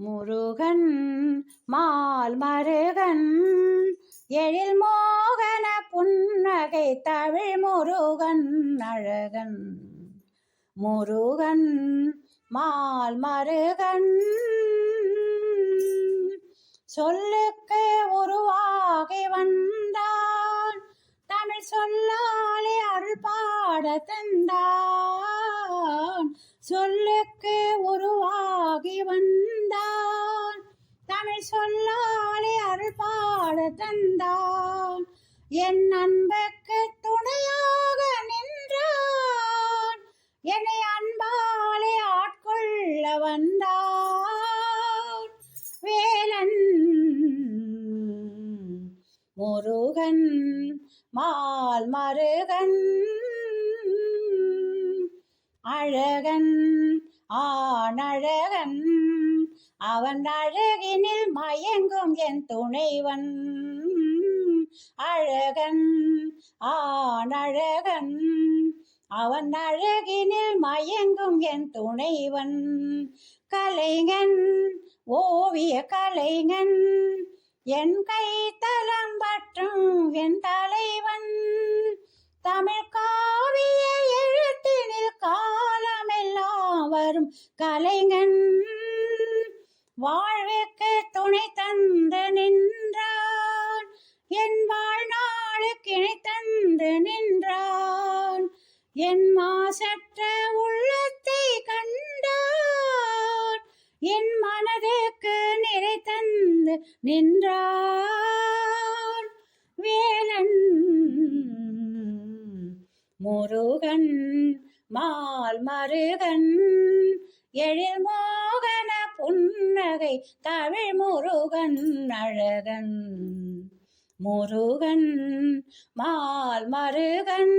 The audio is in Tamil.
முருகன் மால் மருகன் எழில் மோகன புன்னகை தமிழ் முருகன் அழகன். முருகன் மால் மருகன் சொல்லுக்கு உருவாகி வந்தான். தமிழ் சொல்லாலே அருள் பாட தந்தான். சொல்லுக்கு சொல்லாலே அருள்பாட தந்தான். என் அன்புக்கு துணையாக நின்றான். என்னை அன்பாலே ஆட்கொள்ள வந்தான். வேலன் முருகன் மால் மருகன் அழகன் ஆணழகன். அவன் அழகினில் மயங்கும் என் துணைவன். அழகன் ஆனழகன் அவன் அழகினில் மயங்கும் என் துணைவன். கலைஞன் ஓவிய கலைஞன். என் கைத்தலம் பற்றும் என் தலைவன். தமிழ் காவிய எழுத்தினில் காலமெல்லாம் வரும் கலைஞன். வாழ்வுக்கு துணை தந்து நின்றான். என் வாழ்நாளுக்கு இணை தந்து நின்றான். என் மாசற்ற உள்ளத்தை கண்டான். என் மனதுக்கு நிறை தந்து நின்றான். வேலன் முருகன் மால் மருகன் எழில் புன்னகை தமிழ் முருகன் அழகன். முருகன் மால் மருகன்.